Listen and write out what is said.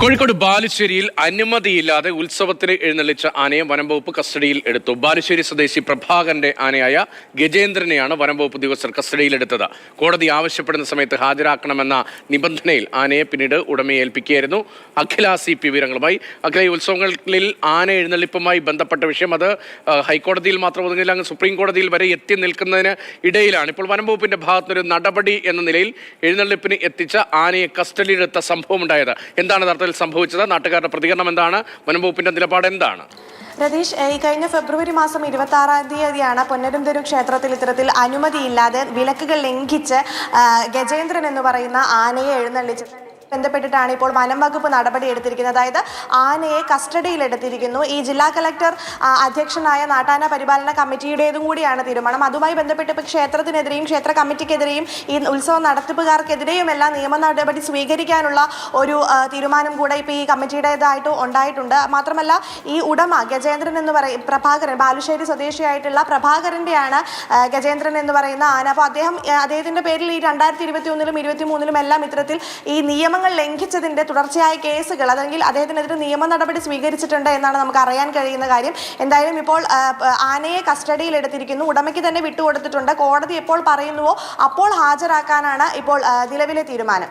കോഴിക്കോട് ബാലുശ്ശേരിയിൽ അനുമതിയില്ലാതെ ഉത്സവത്തിന് എഴുന്നള്ളിച്ച ആനയെ വനംവകുപ്പ് കസ്റ്റഡിയിൽ എടുത്തു. ബാലുശ്ശേരി സ്വദേശി പ്രഭാകരന്റെ ആനയായ ഗജേന്ദ്രനെയാണ് വനംവകുപ്പ് ഉദ്യോഗസ്ഥർ കസ്റ്റഡിയിലെടുത്തത് കോടതി ആവശ്യപ്പെടുന്ന സമയത്ത് ഹാജരാക്കണമെന്ന നിബന്ധനയിൽ ആനയെ പിന്നീട് ഉടമയെ ഏൽപ്പിക്കുകയായിരുന്നു. അഖില സി പി വിവരങ്ങളുമായി. അഖില ഈ ഉത്സവങ്ങളിൽ ആന എഴുന്നള്ളിപ്പുമായി ബന്ധപ്പെട്ട വിഷയം അത് ഹൈക്കോടതിയിൽ മാത്രം ഒതുങ്ങില്ല അങ്ങ് സുപ്രീം കോടതിയിൽ വരെ എത്തി നിൽക്കുന്നതിന് ഇടയിലാണ്. ഇപ്പോൾ വനംവകുപ്പിന്റെ ഭാഗത്തുനിന്നൊരു നടപടി എന്ന നിലയിൽ എഴുന്നള്ളിപ്പിന് എത്തിച്ച ആനയെ കസ്റ്റഡിയിലെടുത്ത സംഭവം ഉണ്ടായത് എന്താണ് യഥാർത്ഥത്തിൽ സംഭവിച്ചത്. നാട്ടുകാരുടെ പ്രതികരണം എന്താണ്? വനംവകുപ്പിന്റെ നിലപാട് എന്താണ്? രതീഷ് ഈ കഴിഞ്ഞ ഫെബ്രുവരി മാസം ഇരുപത്തി ആറാം തീയതിയാണ് പൊന്നരുംതെരു ക്ഷേത്രത്തിൽ ഇത്തരത്തിൽ അനുമതിയില്ലാതെ വിലക്കുകൾ ലംഘിച്ച് ഗജേന്ദ്രൻ എന്ന് പറയുന്ന ആനയെ എഴുന്നള്ളിച്ചത്. ബന്ധപ്പെട്ടിട്ടാണ് ഇപ്പോൾ വനം വകുപ്പ് നടപടി എടുത്തിരിക്കുന്നത്. അതായത് ആനയെ കസ്റ്റഡിയിലെടുത്തിരിക്കുന്നു ഈ ജില്ലാ കലക്ടർ അധ്യക്ഷനായ നാട്ടാന പരിപാലന കമ്മിറ്റിയുടേതും കൂടിയാണ് തീരുമാനം. അതുമായി ബന്ധപ്പെട്ട് ഇപ്പോൾ ക്ഷേത്രത്തിനെതിരെയും ക്ഷേത്ര കമ്മിറ്റിക്കെതിരെയും ഈ ഉത്സവ നടത്തിപ്പുകാർക്കെതിരെയും എല്ലാം നിയമ നടപടി സ്വീകരിക്കാനുള്ള ഒരു തീരുമാനം കൂടെ ഇപ്പോൾ ഈ കമ്മിറ്റിയുടേതായിട്ട് ഉണ്ടായിട്ടുണ്ട്. മാത്രമല്ല ഈ ഉടമ ഗജേന്ദ്രൻ എന്ന് പറയും പ്രഭാകരൻ ബാലുശ്ശേരി സ്വദേശിയായിട്ടുള്ള പ്രഭാകരന്റെയാണ് ഗജേന്ദ്രൻ എന്ന് പറയുന്ന ആന. അപ്പോൾ അദ്ദേഹം അദ്ദേഹത്തിന്റെ പേരിൽ ഈ രണ്ടായിരത്തി ഇരുപത്തി ഒന്നിലും ഇരുപത്തി മൂന്നിലും എല്ലാം ഇത്തരത്തിൽ ഈ നിയമങ്ങൾ ലംഘിച്ചതിന്റെ തുടർച്ചയായ കേസുകൾ അല്ലെങ്കിൽ അദ്ദേഹത്തിനെതിരെ നിയമ നടപടി സ്വീകരിച്ചിട്ടുണ്ട് എന്നാണ് നമുക്ക് അറിയാൻ കഴിയുന്ന കാര്യം. എന്തായാലും ഇപ്പോൾ ആനയെ കസ്റ്റഡിയിൽ എടുത്തിരിക്കുന്നു. ഉടമയ്ക്ക് തന്നെ വിട്ടുകൊടുത്തിട്ടുണ്ട്. കോടതി എപ്പോൾ പറയുന്നുവോ അപ്പോൾ ഹാജരാക്കാനാണ് ഇപ്പോൾ നിലവിലെ തീരുമാനം.